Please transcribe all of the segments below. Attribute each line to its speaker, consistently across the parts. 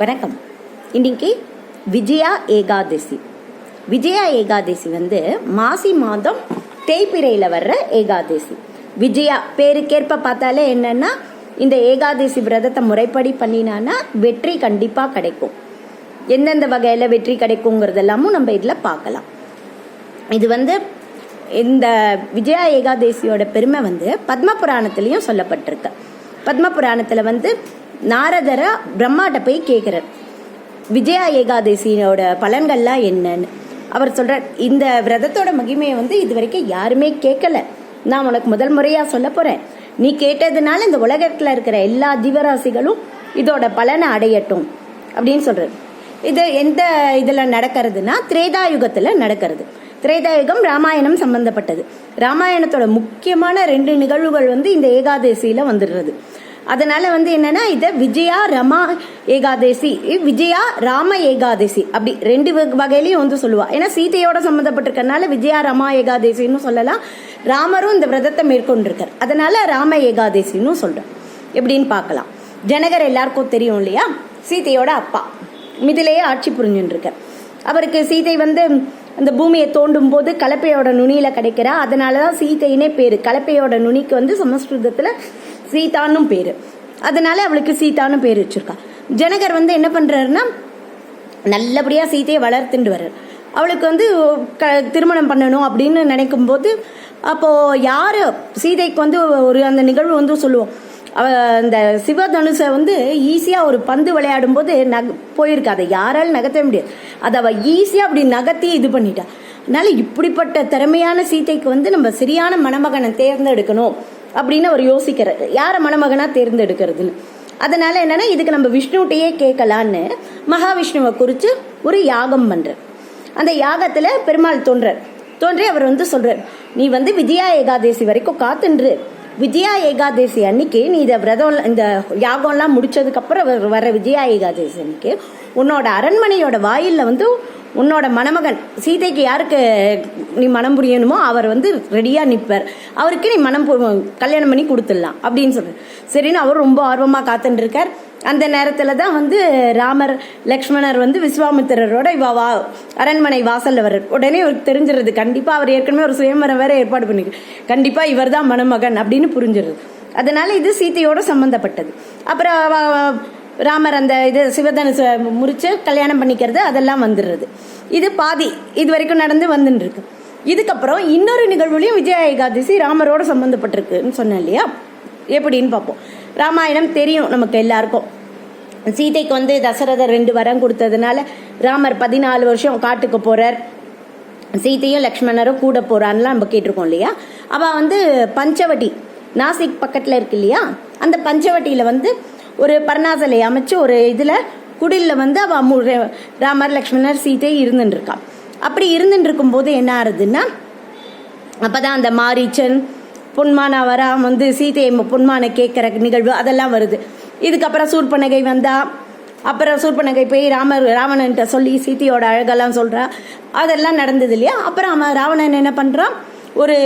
Speaker 1: வணக்கம். இன்னைக்கு விஜயா ஏகாதசி. விஜயா ஏகாதசி வந்து மாசி மாதம் தேய்பிரையில் வர்ற ஏகாதசி. விஜயா பேருக்கேற்ப பார்த்தாலே என்னன்னா இந்த ஏகாதசி விரதத்தை முறைப்படி பண்ணினான்னா வெற்றி கண்டிப்பாக கிடைக்கும். எந்தெந்த வகையில் வெற்றி கிடைக்குங்கிறதெல்லாமும் நம்ம இதில் பார்க்கலாம். இது வந்து இந்த விஜயா ஏகாதசியோட பெருமை வந்து பத்ம புராணத்துலேயும் சொல்லப்பட்டிருக்கு. பத்ம புராணத்தில் வந்து நாரதரை பிரம்மாட்ட போய் கேட்குறார் விஜயா ஏகாதசியோட பலன்கள்லாம் என்னன்னு. அவர் சொல்றார் இந்த விரதத்தோட மகிமையை வந்து இது வரைக்கும் யாருமே கேட்கல. நான் உனக்கு முதல் முறையாக சொல்ல போகிறேன் நீ கேட்டதுனால இந்த உலகத்தில் இருக்கிற எல்லா ஜீவராசிகளும் இதோட பலனை அடையட்டும் அப்படின்னு சொல்கிறார் இது எந்த இதில் நடக்கிறதுனா திரேதாயுகத்தில் நடக்கிறது. திரேதாயுகம் ராமாயணம் சம்பந்தப்பட்டது. ராமாயணத்தோட முக்கியமான ரெண்டு நிகழ்வுகள் வந்து இந்த ஏகாதசியில் வந்துடுறது. அதனால வந்து என்னன்னா இதை விஜயா ரமா ஏகாதசி விஜயா ராம ஏகாதசி அப்படி ரெண்டு வக- வகையிலையும் வந்து சொல்லுவா. ஏன்னா சீதையோட சம்மந்தப்பட்டிருக்கறனால விஜயா ரமா ஏகாதசின்னு சொல்லலாம். ராமரும் இந்த விரதத்தை மேற்கொண்டிருக்கார். அதனால ராம ஏகாதசின்னு சொல்றோம். எப்படின்னு பார்க்கலாம். ஜனகர் எல்லாருக்கும் தெரியும் இல்லையா? சீதையோட அப்பா. மிதிலேயே ஆட்சி புரிஞ்சுட்டு இருக்கார் அவருக்கு சீதை வந்து அந்த பூமியை தோண்டும் போது கலப்பையோட நுனியில கிடைக்கிறா. அதனால தான் சீதையினே பேரு. கலப்பையோட நுனிக்கு வந்து சமஸ்கிருதத்துல சீதான்னும் பேரு. அதனால அவளுக்கு சீதான்னு பேர் வச்சிருக்கா. ஜனகர் வந்து என்ன பண்றாருன்னா நல்லபடியா சீதையை வளர்த்துட்டு வர்றார். அவளுக்கு வந்து க திருமணம் பண்ணணும் அப்படின்னு நினைக்கும் போது அப்போ யார் சீதைக்கு வந்து ஒரு அந்த நிகழ்வு வந்து சொல்லுவோம். அவ அந்த சிவதனுஷை வந்து ஈஸியாக ஒரு பந்து விளையாடும் போது நக போயிருக்கா. அதை யாராலும் நகர்த்த முடியாது. அதை அவள் ஈஸியாக அப்படி நகர்த்தி இது பண்ணிட்டா. அதனால இப்படிப்பட்ட திறமையான சீதைக்கு வந்து நம்ம சரியான மணமகனை தேர்ந்தெடுக்கணும். அப்படின்னு அவர் யோசிக்கிறார். யாரை மணமகனா தேர்ந்தெடுக்கிறதுன்னு. அதனால என்னன்னா இதுக்கு நம்ம விஷ்ணுகிட்டையே கேட்கலான்னு மகாவிஷ்ணுவை குறித்து ஒரு யாகம் பண்ணுறார் அந்த யாகத்துல பெருமாள் தோன்றார். தோன்றி அவர் வந்து சொல்றார் நீ வந்து விஜயா ஏகாதசி வரைக்கும் காத்துன்று. விஜயா ஏகாதசி அன்னைக்கு நீ இதை விரதம் இந்த யாகம்லாம் முடிச்சதுக்கப்புறம் வர- விஜயா ஏகாதசி அன்னைக்கு உன்னோட அரண்மனையோட வாயிலில் வந்து உன்னோட மணமகன் சீதைக்கு யாருக்கு நீ மனம் புரியணுமோ அவர் வந்து ரெடியாக நிற்பார் அவருக்கு நீ மனம் பு- கல்யாணம் பண்ணி கொடுத்துடலாம் அப்படின்னு சொல்றாரு. சரின்னு அவர் ரொம்ப ஆர்வமாக காத்துட்டுருக்கார். அந்த நேரத்தில் தான் வந்து ராமர் லக்ஷ்மணர் வந்து விஸ்வாமித்திரரோட இவ வா அரண்மனை வாசலில் வர்றார். உடனே அவருக்கு தெரிஞ்சிருது கண்டிப்பாக அவர் ஏற்கனவே ஒரு சுயம்பரம் வேறு ஏற்பாடு பண்ணிக்க கண்டிப்பாக இவர் தான் மணமகன் அப்படின்னு புரிஞ்சிருது அதனால இது சீதையோட சம்மந்தப்பட்டது அப்புறம் ராமர் அந்த இது சிவதனுச முறிச்சு கல்யாணம் பண்ணிக்கிறது அதெல்லாம் வந்துடுறது. இது பாதி இது வரைக்கும் நடந்து வந்துட்டு இருக்கு இதுக்கப்புறம் இன்னொரு நிகழ்வுலையும் விஜய ஏகாதசி ராமரோட சம்பந்தப்பட்டிருக்குன்னு சொன்னேன் இல்லையா? எப்படின்னு பார்ப்போம். ராமாயணம் தெரியும் நமக்கு எல்லாருக்கும். சீதைக்கு வந்து தசரதர் ரெண்டு வரம் கொடுத்ததுனால ராமர் பதினாலு வருஷம் காட்டுக்கு போறார். சீதையும் லக்ஷ்மணரும் கூட போறான்லாம் நம்ம கேட்டிருக்கோம் இல்லையா? அவ வந்து பஞ்சவட்டி நாசிக் பக்கத்துல இருக்கு இல்லையா? அந்த பஞ்சவட்டியில வந்து ஒரு பர்ணாசலை அமைச்சு ஒரு இதில் குடில்ல வந்து அவள் மு- ராமர் லக்ஷ்மணர் சீதை இருந்துட்டுருக்கான் அப்படி இருந்துட்டு இருக்கும்போது என்ன ஆறுதுன்னா அப்பதான் அந்த மாரீச்சன் பொன்மானா வரா வந்து சீதையை பொன்மானை கேட்குற நிகழ்வு அதெல்லாம் வருது. இதுக்கப்புறம் சூர்பனகை வந்தா அப்புறம் சூர்பனகை போய் ராமர் ராவணன்ட்ட சொல்லி சீதையோட அழகெல்லாம் சொல்கிறா அதெல்லாம் நடந்தது இல்லையா? அப்புறம் அவன் ராவணன் என்ன பண்ணுறான் ஒரு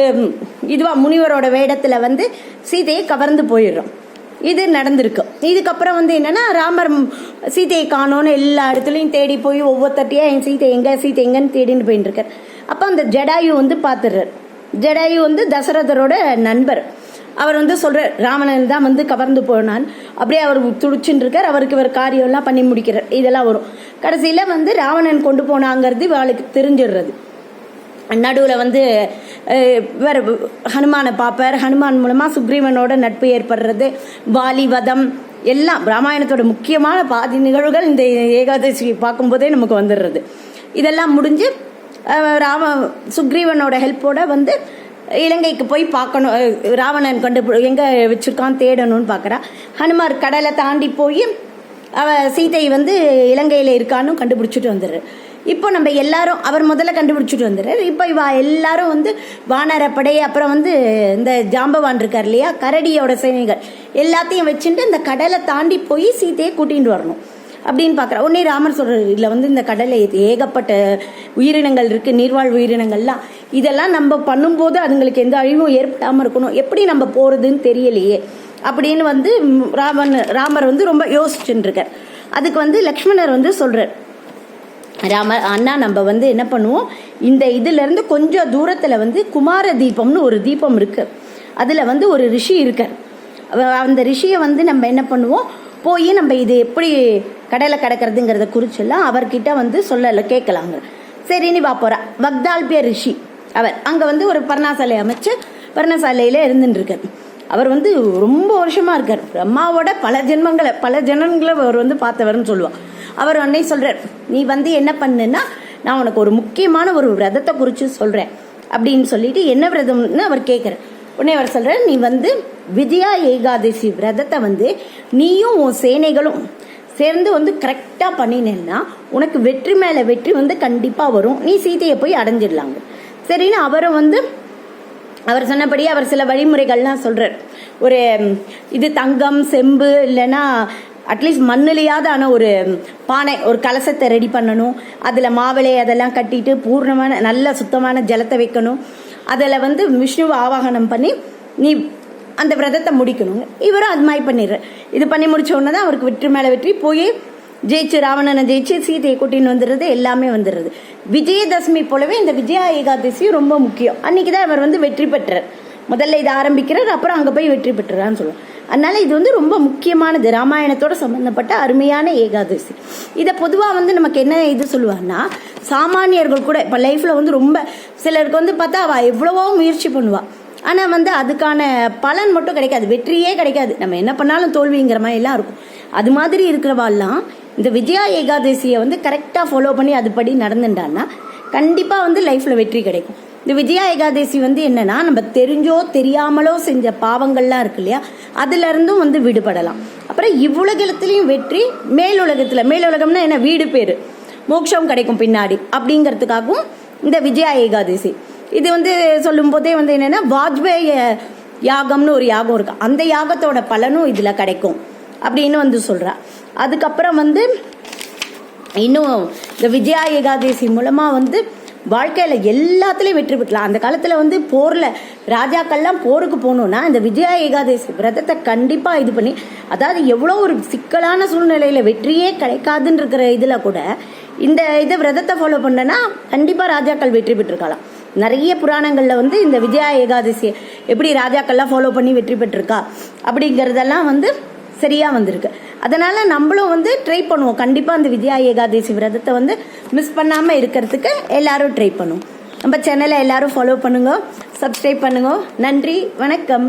Speaker 1: இதுவாக முனிவரோட வேடத்தில் வந்து சீதையை கவர்ந்து போயிடுறான். இது நடந்திருக்கு. இதுக்கப்புறம் வந்து என்னென்னா ராமர் சீதையை காணோன்னு எல்லா இடத்துலையும் தேடி போய் ஒவ்வொருத்தட்டியா என் சீத்தை எங்கே சீதை எங்கேன்னு தேடின்னு போயின்னு இருக்கார் அப்போ அந்த ஜடாயு வந்து பார்த்துடுறார் ஜடாயு வந்து தசரதரோட நண்பர். அவர் வந்து சொல்கிறார் ராவணன் தான் வந்து கவர்ந்து போனான். அப்படியே அவர் துடிச்சுட்டு இருக்கார் அவருக்கு இவர் காரியம் எல்லாம் பண்ணி முடிக்கிறார். இதெல்லாம் வரும். கடைசியில் வந்து ராவணன் கொண்டு போனாங்கிறது இவளுக்கு தெரிஞ்சிடுறது. நடுவில் வந்து வேறு ஹனுமானை பார்ப்பார். ஹனுமான் மூலமாக சுக்ரீவனோட நட்பு ஏற்படுறது வாலி வதம் எல்லாம் ராமாயணத்தோட முக்கியமான பாதி நிகழ்வுகள் இந்த ஏகாதசி பார்க்கும்போதே நமக்கு வந்துடுறது. இதெல்லாம் முடிஞ்சு ராம சுக்ரீவனோட ஹெல்ப்போட வந்து இலங்கைக்கு போய் பார்க்கணும். ராவணன் கண்டு எங்கே வச்சுருக்கான் தேடணும்னு பார்க்குறா. ஹனுமார் கடலை தாண்டி போய் அவ சீதை வந்து இலங்கையில் இருக்கான்னு கண்டுபிடிச்சிட்டு வந்துடுறாரு. இப்போ நம்ம எல்லாரும் அவர் முதல்ல கண்டுபிடிச்சிட்டு வந்துடுறாரு. இப்போ இவா எல்லாரும் வந்து வானரப்படை அப்புறம் வந்து இந்த ஜாம்பவான் இருக்கார் இல்லையா? கரடியோட சேனைகள். எல்லாத்தையும் வச்சுட்டு இந்த கடலை தாண்டி போய் சீத்தையை கூட்டிகிட்டு வரணும். அப்படின்னு பார்க்குறேன் உடனே ராமர் சொல்கிறார் இதில் வந்து இந்த கடலை ஏகப்பட்ட உயிரினங்கள் இருக்குது நீர்வாழ் உயிரினங்கள்லாம். இதெல்லாம் நம்ம பண்ணும்போது அதுங்களுக்கு எந்த அழிவும் ஏற்படாமல் இருக்கணும். எப்படி நம்ம போகிறதுன்னு தெரியலையே. அப்படின்னு வந்து ராமன் ராமர் வந்து ரொம்ப யோசிச்சுட்டு இருக்கார். அதுக்கு வந்து லக்ஷ்மணர் வந்து சொல்கிறார் ராம அண்ணா நம்ம வந்து என்ன பண்ணுவோம்? இந்த இதுலேருந்து கொஞ்சம் தூரத்தில் வந்து குமார தீபம்னு ஒரு தீபம் இருக்குது அதில் வந்து ஒரு ரிஷி இருக்கார். அந்த ரிஷியை வந்து நம்ம என்ன பண்ணுவோம்? போய் நம்ம இது எப்படி கடலை கிடக்கிறதுங்கிறத குறிச்செல்லாம் அவர்கிட்ட வந்து சொல்லலை கேட்கலாங்க. சரி நீ வா போறா. வக்தால்பிய ரிஷி அவர். அங்கே வந்து ஒரு பர்ணாசாலை அமைச்சு பர்ணசாலையில் இருந்துட்டுருக்கார். அவர் வந்து ரொம்ப வருஷமாக இருக்கார். பிரம்மாவோட பல ஜென்மங்களை பல ஜனங்களை அவர் வந்து பார்த்தவர்னு சொல்லுவார் அவர் உடனே சொல்றார் நீ வந்து என்ன பண்ணுன்னா நான் உனக்கு ஒரு முக்கியமான ஒரு விரதத்தை குறித்து சொல்கிறேன் அப்படின்னு சொல்லிட்டு என்ன விரதம்னு அவர் கேட்குறார் உடனே அவர் சொல்கிறார் நீ வந்து விஜயா ஏகாதசி விரதத்தை வந்து நீயும் உன் சேனைகளும் சேர்ந்து வந்து கரெக்டாக பண்ணினேன்னா உனக்கு வெற்றி மேலே வெற்றி வந்து கண்டிப்பாக வரும். நீ சீதையை போய் அடைஞ்சிடலாங்க. சரின்னு அவரை வந்து அவர் சொன்னபடி அவர் சில வழிமுறைகள்லாம் சொல்கிறார் ஒரு இது தங்கம் செம்பு இல்லைன்னா அட்லீஸ்ட் மண்ணிலையாவது ஆனால் ஒரு பானை ஒரு கலசத்தை ரெடி பண்ணணும். அதில் மாவிளை அதெல்லாம் கட்டிட்டு பூர்ணமான நல்ல சுத்தமான ஜலத்தை வைக்கணும். அதில் வந்து விஷ்ணுவை ஆவாகனம் பண்ணி நீ அந்த விரதத்தை முடிக்கணுங்க இவரும் அது மாதிரி பண்ணிடுறேன் இது பண்ணி முடிச்ச உடனே தான் அவருக்கு வெற்றி மேலே வெற்றி போய் ஜெயிச்சு ராவணனை ஜெயிச்சு சீதையை கூட்டின்னு வந்துடுறது எல்லாமே வந்துடுறது. விஜயதசமி போலவே இந்த விஜயா ஏகாதசியும் ரொம்ப முக்கியம். அன்றைக்கி தான் அவர் வந்து வெற்றி பெற்றார். முதல்ல இதை ஆரம்பிக்கிறார் அப்புறம் அங்கே போய் வெற்றி பெற்றுறான்னு சொல்லுவோம். அதனால இது வந்து ரொம்ப முக்கியமானது. ராமாயணத்தோட சம்பந்தப்பட்ட அருமையான ஏகாதசி. இதை பொதுவாக வந்து நமக்கு என்ன இது சொல்லுவாங்கன்னா சாமானியர்கள் கூட இப்போ லைஃப்பில் வந்து ரொம்ப சிலருக்கு வந்து பார்த்தா அவள் எவ்வளவோ முயற்சி பண்ணுவாள் ஆனால் வந்து அதுக்கான பலன் மட்டும் கிடைக்காது. வெற்றியே கிடைக்காது. நம்ம என்ன பண்ணாலும் தோல்விங்கிற மாதிரி எல்லாம் இருக்கும். அது மாதிரி இருக்கிறவாள்லாம் இந்த விஜயா ஏகாதசியை வந்து கரெக்டாக ஃபாலோ பண்ணி அதுபடி நடந்துட்டான்னா கண்டிப்பாக வந்து லைஃப்பில் வெற்றி கிடைக்கும். இந்த விஜயா ஏகாதசி வந்து என்னன்னா நம்ம தெரிஞ்சோ தெரியாமலோ செஞ்ச பாவங்கள்லாம் இருக்கு இல்லையா? அதுல இருந்தும் வந்து விடுபடலாம். அப்புறம் இவ்வுலகத்திலையும் வெற்றி மேலுலகத்தில். மேலுலகம்னா என்ன? வீடு பேரு. மோட்சம் கிடைக்கும் பின்னாடி. அப்படிங்கிறதுக்காகவும் இந்த விஜயா ஏகாதசி. இது வந்து சொல்லும் போதே வந்து என்னன்னா வாஜ்பேய யாகம்னு ஒரு யாகம் இருக்கு. அந்த யாகத்தோட பலனும் இதுல கிடைக்கும் அப்படின்னு வந்து சொல்றா. அதுக்கப்புறம் வந்து இன்னும் இந்த விஜயா ஏகாதசி மூலமா வந்து வாழ்க்கையில் எல்லாத்துலேயும் வெற்றி பெற்றலாம் அந்த காலத்தில் வந்து போரில் ராஜாக்கள்லாம் போருக்கு போகணுன்னா இந்த விஜயா ஏகாதசி விரதத்தை கண்டிப்பாக இது பண்ணி அதாவது எவ்வளோ ஒரு சிக்கலான சூழ்நிலையில் வெற்றியே கிடைக்காதுன்னு இருக்கிற இதில் கூட இந்த இதை விரதத்தை ஃபாலோ பண்ணனா கண்டிப்பாக ராஜாக்கள் வெற்றி பெற்றிருக்கலாம். நிறைய புராணங்களில் வந்து இந்த விஜயா ஏகாதசி எப்படி ராஜாக்கள்லாம் ஃபாலோ பண்ணி வெற்றி பெற்றிருக்கா அப்படிங்கிறதெல்லாம் வந்து சரியாக வந்திருக்கு. அதனால் நம்மளும் வந்து ட்ரை பண்ணுவோம். கண்டிப்பாக அந்த வித்யா ஏகாதசி விரதத்தை வந்து மிஸ் பண்ணாமல் இருக்கிறதுக்கு எல்லாரும் ட்ரை பண்ணுவோம் நம்ம சேனலை எல்லாரும் ஃபாலோ பண்ணுங்க. சப்ஸ்கிரைப் பண்ணுங்க. நன்றி. வணக்கம்.